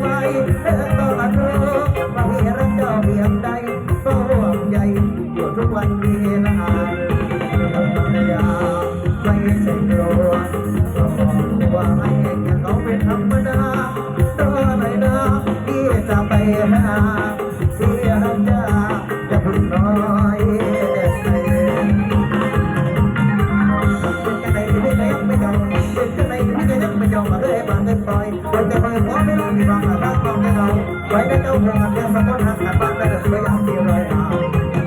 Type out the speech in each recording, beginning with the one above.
ไว้เธอต้องรู้ว่าพี่รักเจ้าเพียงใดก็ห่วงใยอยู่ทุกวันเวลาอย่าไม่ใช่กลัวก็บอกว่าให้แค่เขาเป็นธรรมดาตัวไหนนะดีจะไปหา ที่ไม่ยังไม่ยอมมาเลยบางเงินปล่อยคนจะคอยขอไม่รู้มีบางอะไรบางไม่เราไว้ในเจ้าพงอนเดียวสักคนหักกันบ้างแต่ไม่อยากเสียรอยดา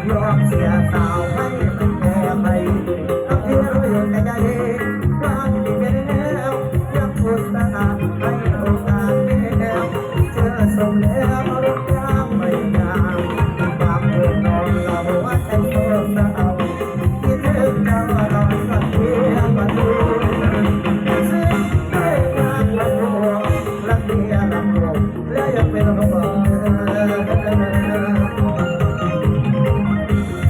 ยอมเสียสาว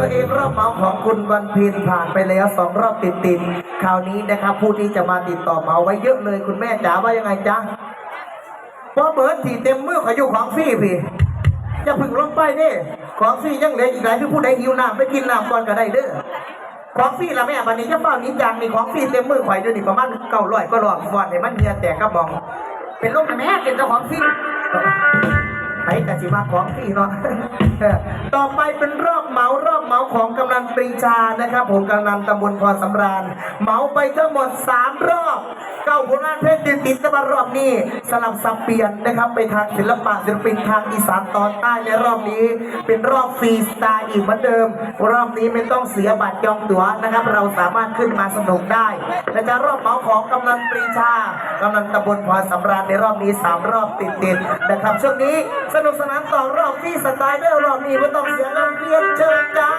ตัวเองรอบเมาของคุณวันเพ็ญผ่านไปแล้วสองรอบติดติดคราวนี้นะครับ ผู้ที่จะมาติดต่อเมาไว้เยอะเลยคุณแม่จ๋าว่ายังไงจ๊ะพราะเบิร์ดที่เต็มมือขยู่ของฟี่พี่จะพึ่งลงไปเด้ของฟี่ยังเหลืออีกหลายที่ผู้ใดหิวน้ำไปกินน้ำก่อนก็ได้เด้อของฟี่ละแม่วันนี้จะเฝ้านี้จังมีของฟี่เต็มมือข่อยเดี๋ยวนี้ประมาณเก้าร้อยก็รอฟอนให้มันเฮียแตกกระบอง เป็นลูกแม่เป็นเจ้าของฟี่ รี่ไปแต่สิมาของพี่เนาะต่อไปเป็นรอบเหมารอบเหมาของกำนันปรีชานะครับ ผมกำนันตำบลพรสำราญเหมาไปทั้งหมดสามรอบเก้าผลงานเพลงติดติดกันมารอบนี้สลับสับเปลี่ยนนะครับ ไปทางศิลปะศิลปินทางอีสานตอนใต้ในรอบนี้ เป็นรอบฟรีสไตล์อีกเหมือนเดิม รอบนี้ไม่ต้องเสียบัตรจองตั๋วนะครับ เราสามารถขึ้นมาสนุกได้และจะรอบเหมาของกำนันปรีชากำนันตำบลพรสำราญในรอบนี้สามรอบติดติดนะครับช่วงนี้สนุกสนานต่อรอบที่สไตล์เดอร์รอบนี้ไม่ต้องเสียเงินเพียนเชิญจ้า